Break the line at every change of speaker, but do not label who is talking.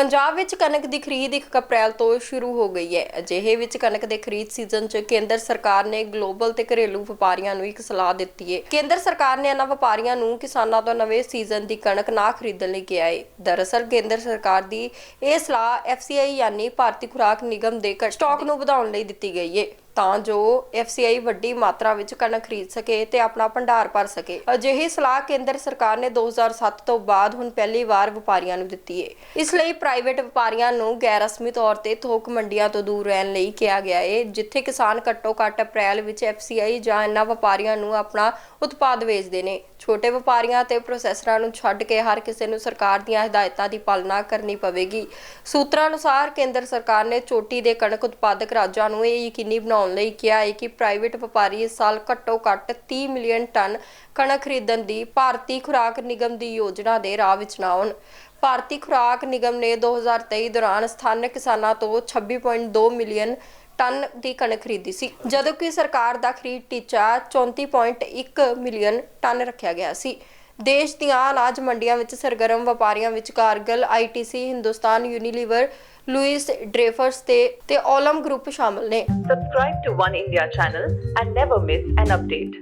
ਪੰਜਾਬ ਵਿੱਚ ਕਣਕ ਦੀ ਖਰੀਦ 1 ਅਪ੍ਰੈਲ ਤੋਂ ਸ਼ੁਰੂ ਹੋ ਗਈ ਹੈ। ਅਜਿਹੇ ਵਿੱਚ ਕਣਕ ਦੇ ਖਰੀਦ ਸੀਜ਼ਨ 'ਚ ਕੇਂਦਰ ਸਰਕਾਰ ਨੇ ਗਲੋਬਲ ਤੇ ਘਰੇਲੂ ਵਪਾਰੀਆਂ ਨੂੰ ਇੱਕ ਸਲਾਹ ਦਿੱਤੀ ਹੈ। ਕੇਂਦਰ ਸਰਕਾਰ ਨੇ ਇਹਨਾਂ ਵਪਾਰੀਆਂ ਨੂੰ ਕਿਸਾਨਾਂ ਤੋਂ ਨਵੇਂ ਸੀਜ਼ਨ ਦੀ ਕਣਕ ਨਾ ਖਰੀਦਣ ਲਈ ਕਿਹਾ ਹੈ। ਦਰਅਸਲ ਕੇਂਦਰ ਸਰਕਾਰ ਦੀ ਇਹ ਸਲਾਹ FCI ਯਾਨੀ ਭਾਰਤੀ ਖੁਰਾਕ ਨਿਗਮ ਦੇ ਕ- ਸਟਾਕ ਨੂੰ ਵਧਾਉਣ ਲਈ ਦਿੱਤੀ ਗਈ ਹੈ। ਤਾਂ ਜੋ FCI ਵੱਡੀ ਮਾਤਰਾ ਵਿੱਚ ਕਣਕ ਖਰੀਦ ਸਕੇ ਤੇ ਆਪਣਾ ਭੰਡਾਰ ਭਰ ਸਕੇ। ਅਜਿਹੀ ਸਲਾਹ ਕੇਂਦਰ ਸਰਕਾਰ ਨੇ 2007 ਤੋਂ ਬਾਅਦ ਹੁਣ ਪਹਿਲੀ ਵਾਰ ਵਪਾਰੀਆਂ ਨੂੰ ਦਿੱਤੀ ਹੈ ਇਸ ਲਈ ਪ੍ਰਾਈਵੇਟ ਵਪਾਰੀਆਂ ਨੂੰ ਗੈਰ ਰਸਮੀ ਤੌਰ ਤੇ ਥੋਕ ਮੰਡੀਆਂ ਤੋਂ ਦੂਰ ਰਹਿਣ ਲਈ ਕਿਹਾ ਗਿਆ ਹੈ ਜਿੱਥੇ ਕਿਸਾਨ ਘੱਟੋ ਘੱਟ ਅਪ੍ਰੈਲ ਵਿੱਚ FCI ਜਾਂ ਇਹਨਾਂ ਵਪਾਰੀਆਂ ਨੂੰ ਆਪਣਾ ਉਤਪਾਦ ਵੇਚਦੇ ਨੇ। ਛੋਟੇ ਵਪਾਰੀਆਂ ਤੇ ਪ੍ਰੋਸੈਸਰਾਂ ਨੂੰ ਛੱਡ ਕੇ ਹਰ ਕਿਸੇ ਨੂੰ ਸਰਕਾਰ ਦੀਆਂ ਹਦਾਇਤਾਂ ਦੀ ਪਾਲਣਾ ਕਰਨੀ ਪਵੇਗੀ। ਸੂਤਰਾਂ ਅਨੁਸਾਰ ਕੇਂਦਰ ਸਰਕਾਰ ਨੇ ਚੋਟੀ ਦੇ ਕਣਕ ਉਤਪਾਦਕ ਰਾਜਾਂ ਨੂੰ ਇਹ ਯਕੀਨੀ ਬਣਾਉਣ ਲਈ ਕਿਹਾ ਹੈ ਕਿ ਪ੍ਰਾਈਵੇਟ ਵਪਾਰੀ ਇਸ ਸਾਲ ਘੱਟੋ ਘੱਟ 30 ਮਿਲੀਅਨ ਟਨ ਕਣਕ ਖਰੀਦਣ ਦੀ ਭਾਰਤੀ ਖੁਰਾਕ ਨਿਗਮ ਦੀ ਯੋਜਨਾ ਦੇ ਰਾਹ ਵਿੱਚ ਨਾ ਆਉਣ। ਭਾਰਤੀ ਖੁਰਾਕ ਨਿਗਮ ਨੇ 2023 ਦੌਰਾਨ ਸਥਾਨਕ ਕਿਸਾਨਾਂ ਤੋਂ 26.2 ਮਿਲੀਅਨ ਟਨ ਦੀ ਕਣਕ ਖਰੀਦੀ ਸੀ, ਜਦੋਂ ਕਿ ਸਰਕਾਰ ਦਾ ਖਰੀਦ ਟੀਚਾ 34.1 ਮਿਲੀਅਨ ਟਨ ਰੱਖਿਆ ਗਿਆ ਸੀ। ਦੇਸ਼ ਦੀਆਂ ਅਨਾਜ ਮੰਡੀਆਂ ਵਿੱਚ ਸਰਗਰਮ ਵਪਾਰੀਆਂ ਵਿੱਚ Cargill ITC Hindustan, Unilever Louis Dreyfus ਤੇ ਤੇ ਓਲਮ ਗਰੁੱਪ ਸ਼ਾਮਲ ਨੇ
Subscribe to One India channel and never miss an update.